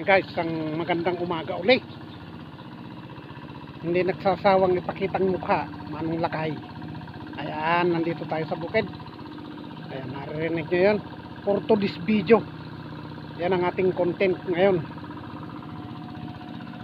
Ayan guys, ang magandang umaga uli. Hindi nagsasawang ipakitang mukha, manong lakay. Ayan, nandito tayo sa bukid. Ayan, naririnig nyo yun. For this video. Yan ang ating content ngayon.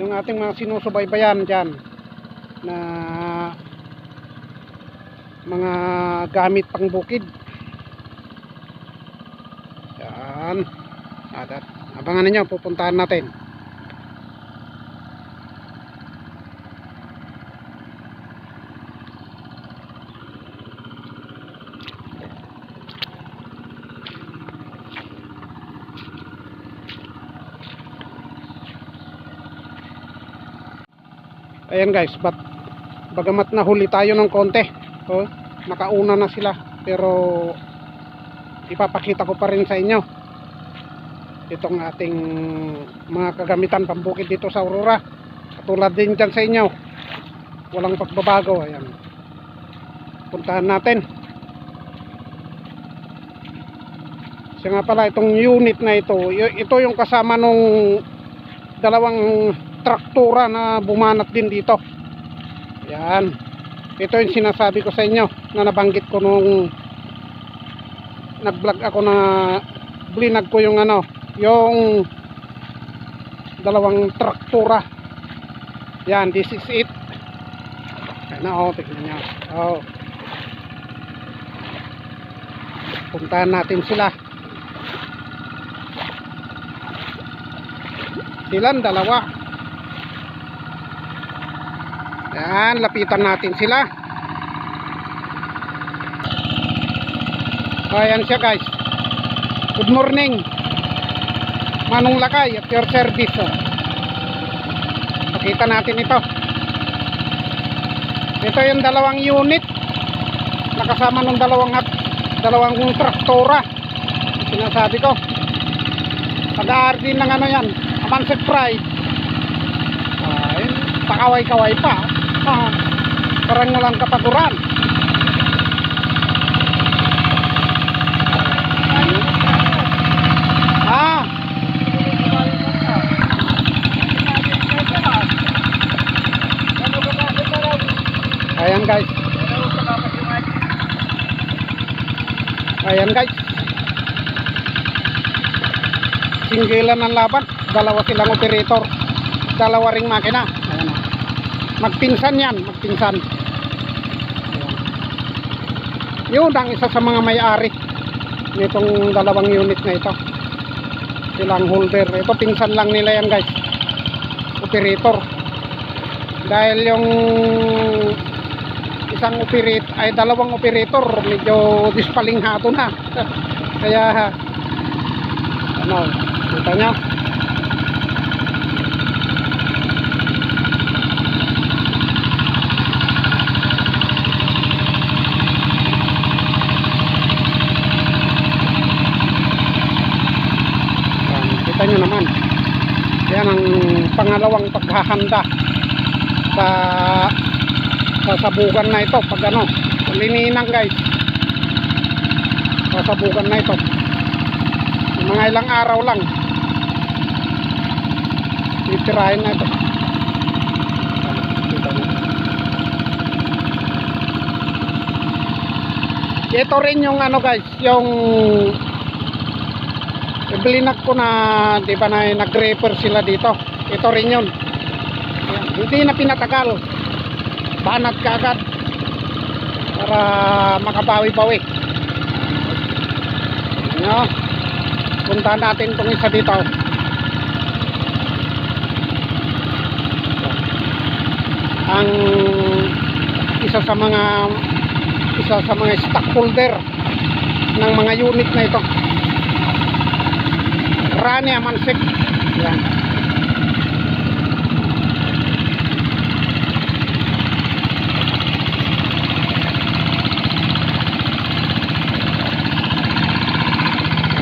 Yung ating mga sinusubaybayan dyan na mga gamit pang bukid. Yan. At, at abangan ninyo, pupuntahan natin. Ayan guys, but bagamat nahuli tayo ng konti. Oh, nakauna na sila pero ipapakita ko pa rin sa inyo itong ating mga kagamitan pambukid dito sa Aurora. Katulad din dyan sa inyo. Walang pagbabago. Ayan. Puntahan natin. Siya nga pala itong unit na ito ito yung kasama nung dalawang traktura na bumanat din dito. Yan ito yung sinasabi ko sa inyo na nabanggit ko nung nag vlog ako na blinag ko yung ano yung dalawang traktura. Yan this is it. Na oh tignan nyo. Oh. Puntahan natin sila. Silang dalawa. Yan lapitan natin sila. Oh, ayan siya guys. Good morning Manong Lakay at your service oh. Pakita natin ito. Ito yung dalawang unit Nakasama ng dalawang at dalawang traktora Sinasabi ko Pag-aar din ng ano yan Amanset Pride. Ay, pakaway-kaway pa. Ah, Parang walang kapaguran Ah, Ayan guys. Ayan guys. Singgilan ng laban. Dalawa silang operator. Dalawa ring makina. Ayan o. Magpinsan yan. Magpinsan. Yun ang isa sa mga may-ari. Nitong dalawang unit na ito. Silang holder. Ito pinsan lang nila yan guys. Operator. Dahil yung isang operate ay dalawang operator medyo dispalinghado na kaya ano kita nyo. Kita nyo naman. Yan ang pangalawang paghahanda sa sasabugan na ito. Pag ano lininang guys. Sasabugan na ito. Mga ilang araw lang titirahin na ito. Rin yung ano guys yung blinak ko na di ba na nag-repair sila dito. Ito rin yun. Ayan, hindi na pinatagal. Banat ka agad para makabawi-bawi. Nyo puntahan natin itong isa dito ang isa sa mga isa sa mga stockholder ng mga unit na ito Rania Mansik yan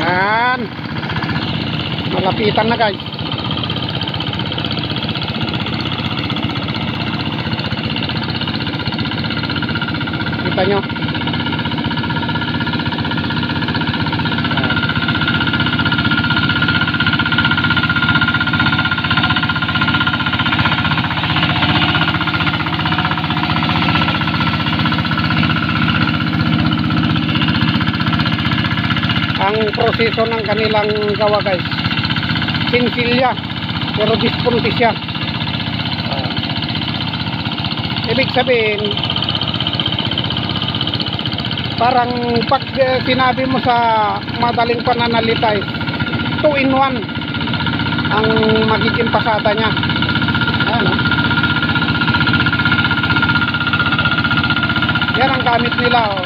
Yan. Malapitan na guys. nakikita nyo? Ang proseso ng kanilang gawa guys sinsilya pero dispunti siya ibig sabihin parang pag eh, sinabi mo sa madaling pananalita is 2 in 1 ang magiging pasada niya. Ayan, oh. Yan ang gamit nila, oh.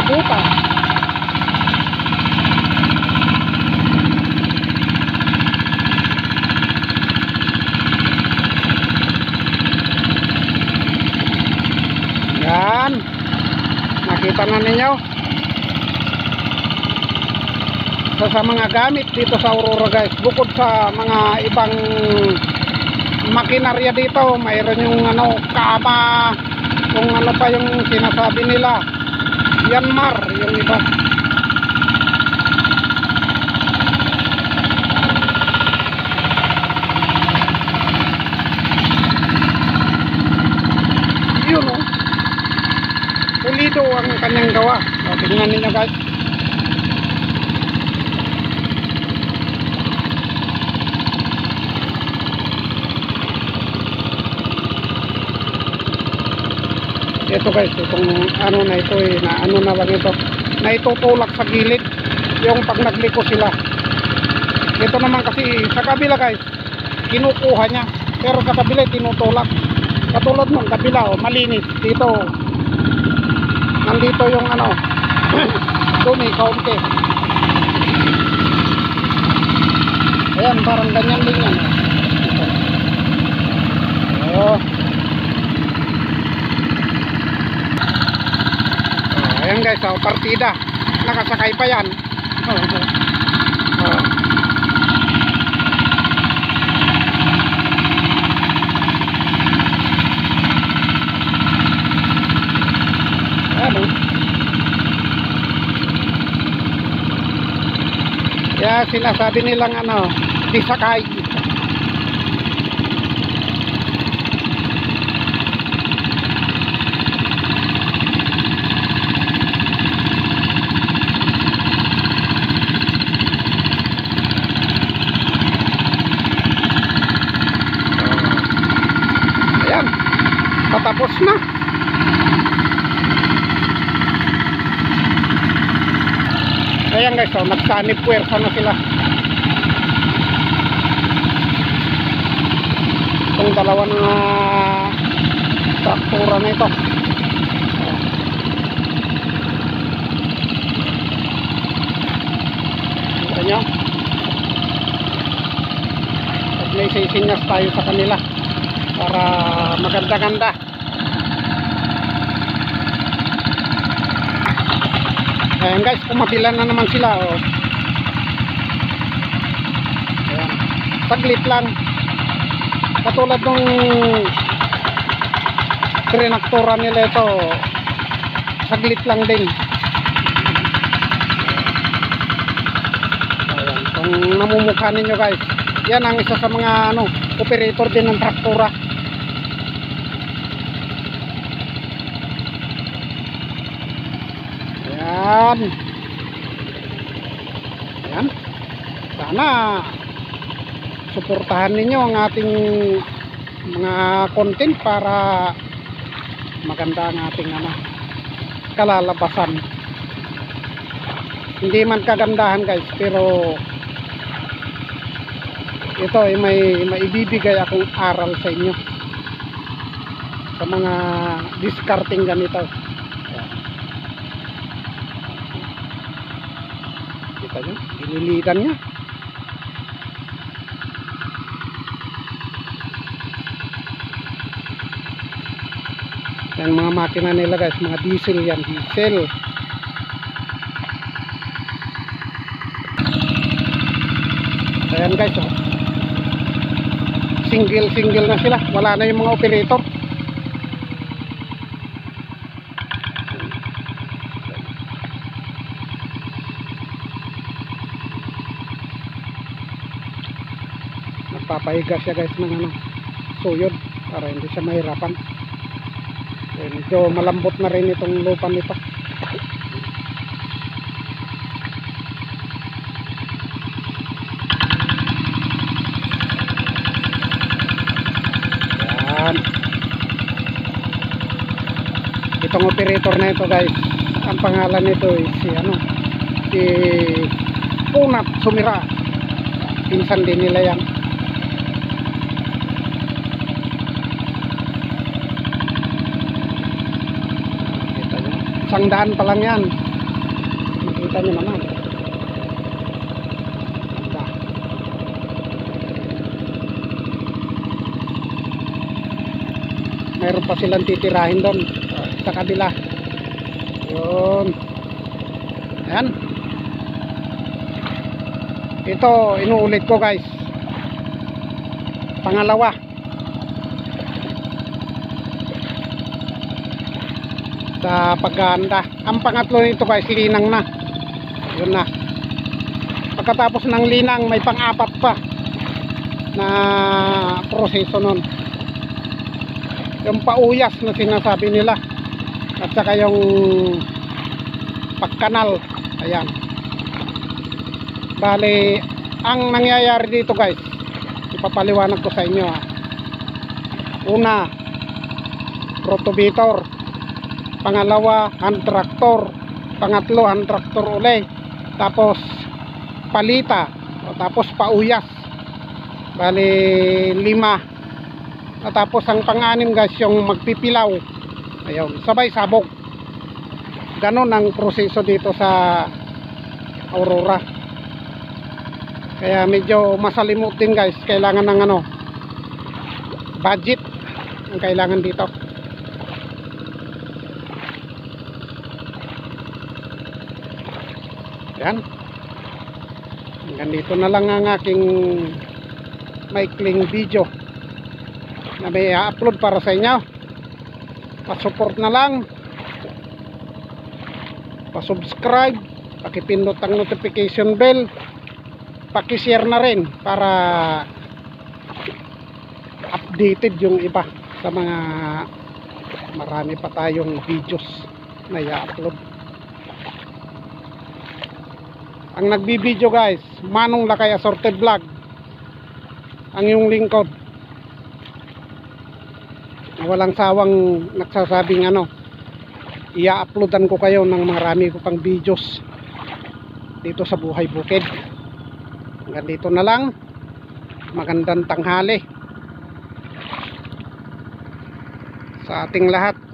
Puputa. Yan. Nakita na ninyo. So, sa mga gamit dito sa Aurora guys, bukod sa mga ibang makinarya dito, mayroon yung ano, kama, kung ano pa yung sinasabi nila. Yanmar, yung iba. Yun oh. Pulido ang kanyang gawa. O, tingnan ninyo guys. ito guys itong ano na ito eh na ano na lang ito. Na itutulak sa gilid yung pag nagliko sila. Ito naman kasi sa kabila guys kinukuha niya. Pero sa kabila tinutulak. Katulad nung kabila oh, malinis. Dito nandito yung ano dumi kaunti ayan parang ganyan din yan oh Oh, ayan guys, oh, partida. Nakasakay pa yan. Oh, oh. Ano? Kaya sinasabi nilang ano, disakay. Ayan. Patapos na. Ayan guys, oh, nagsanib puwersa na sila. Itong dalawa ng uh, traktura na ito. Kita nyo? At may sisinyas tayo sa kanila para maganda-ganda. Ayan guys, kumapila na naman sila. Oh. Ayan. Saglit lang. Katulad nung trinaktura nila ito, saglit lang din. Ayan. Kung namumukha ninyo guys, yan ang isa sa mga ano, operator din ng traktura. Ayan. Ayan. Sana suportahan ninyo ang ating mga content para maganda ang ating ano, kalalabasan. Hindi man kagandahan guys, pero ito ay may maibibigay akong aral sa inyo sa mga discarding ganito. Kita nyo? Inilitan niya. Yan mga makina nila guys, mga diesel yan, diesel. Ayan guys, oh. Single single na sila, wala na yung mga operator. papahiga siya guys ng ano, suyod para hindi siya mahirapan. Eh, medyo malambot na rin itong lupa nito. Yan itong operator na ito guys ang pangalan nito is si ano si Punat Sumira. Pinsan din nila yan. Isang daan pa lang yan. Makita nyo naman. Ganda. meron pa silang titirahin doon sa kabila. Yun. Ayan. Ito inuulit ko guys. Pangalawa sa paghahanda ang pangatlo nito guys linang na. Yun na. Pagkatapos ng linang may pang-apat pa na proseso nun. Yung pauyas na sinasabi nila. At saka yung pagkanal. Ayan. Bali ang nangyayari dito guys ipapaliwanag ko sa inyo ha una rotovator pangalawa hand tractor. Pangatlo hand tractor uli. Tapos palita. O tapos pauyas. Bali lima. At tapos ang pang-anim guys yung magpipilaw. Ayun sabay sabog. Ganon ang proseso dito sa Aurora. Kaya medyo masalimot din guys. Kailangan ng ano budget ang kailangan dito yan. Hanggang dito na lang ang aking maikling video na may upload para sa inyo. Pa-support na lang. Pa-subscribe. Pakipindot ang notification bell. Paki-share na rin para updated yung iba sa mga marami pa tayong videos na i-upload ang nagbibideo guys Manong Lakay Assorted Vlog. Ang yung lingkod. Walang sawang nagsasabing ano i-uploadan ko kayo ng marami ko pang videos dito sa buhay bukid. Hanggang dito na lang. Magandang tanghali sa ating lahat